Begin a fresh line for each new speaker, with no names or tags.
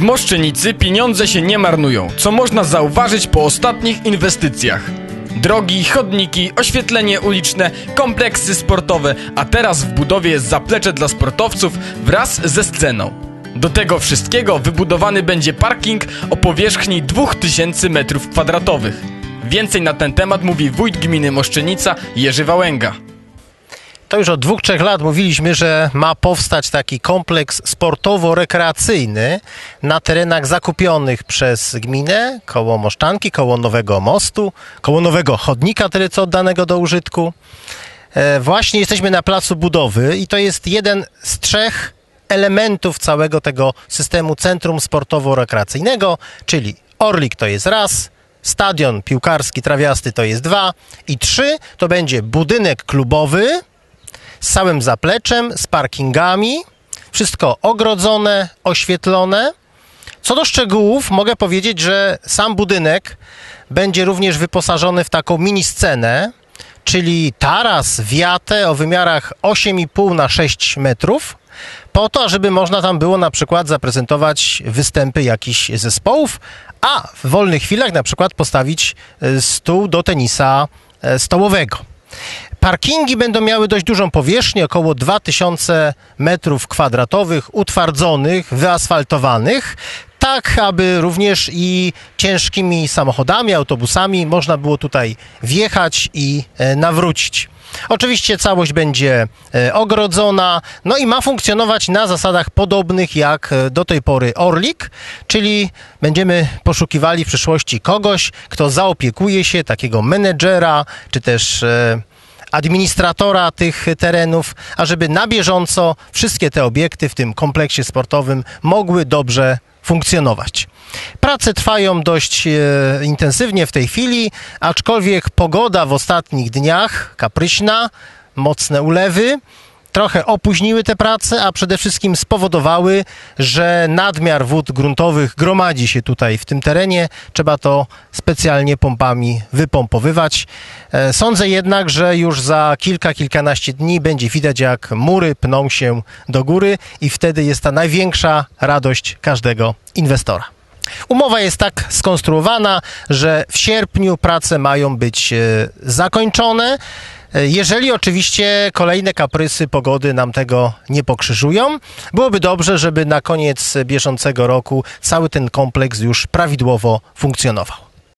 Moszczenicy pieniądze się nie marnują, co można zauważyć po ostatnich inwestycjach. Drogi, chodniki, oświetlenie uliczne, kompleksy sportowe, a teraz w budowie jest zaplecze dla sportowców wraz ze sceną. Do tego wszystkiego wybudowany będzie parking o powierzchni 2000 m2. Więcej na ten temat mówi wójt gminy Moszczenica Jerzy Wałęga.
To już od dwóch, trzech lat mówiliśmy, że ma powstać taki kompleks sportowo-rekreacyjny na terenach zakupionych przez gminę, koło Moszczanki, koło Nowego Mostu, koło Nowego Chodnika, tyle co oddanego do użytku. E, właśnie jesteśmy na placu budowy i to jest jeden z trzech elementów całego tego systemu centrum sportowo-rekreacyjnego, czyli Orlik to jest raz, stadion piłkarski trawiasty to jest dwa i trzy to będzie budynek klubowy, z całym zapleczem, z parkingami, wszystko ogrodzone, oświetlone. Co do szczegółów, mogę powiedzieć, że sam budynek będzie również wyposażony w taką mini scenę, czyli taras, wiatę o wymiarach 8,5 na 6 metrów, po to, żeby można tam było na przykład zaprezentować występy jakichś zespołów, a w wolnych chwilach na przykład postawić e, stół do tenisa e, stołowego. Parkingi będą miały dość dużą powierzchnię, około 2000 metrów kwadratowych, utwardzonych, wyasfaltowanych, tak aby również i ciężkimi samochodami, autobusami można było tutaj wjechać i e, nawrócić. Oczywiście całość będzie e, ogrodzona, no i ma funkcjonować na zasadach podobnych jak e, do tej pory Orlik, czyli będziemy poszukiwali w przyszłości kogoś, kto zaopiekuje się, takiego menedżera, czy też administratora tych terenów, ażeby na bieżąco wszystkie te obiekty w tym kompleksie sportowym mogły dobrze funkcjonować. Prace trwają dość e, intensywnie w tej chwili, aczkolwiek pogoda w ostatnich dniach kapryśna, mocne ulewy, trochę opóźniły te prace, a przede wszystkim spowodowały, że nadmiar wód gruntowych gromadzi się tutaj w tym terenie. Trzeba to specjalnie pompami wypompowywać. E, sądzę jednak, że już za kilka, kilkanaście dni będzie widać, jak mury pną się do góry i wtedy jest ta największa radość każdego inwestora. Umowa jest tak skonstruowana, że w sierpniu prace mają być e, zakończone. Jeżeli oczywiście kolejne kaprysy pogody nam tego nie pokrzyżują, byłoby dobrze, żeby na koniec bieżącego roku cały ten kompleks już prawidłowo funkcjonował.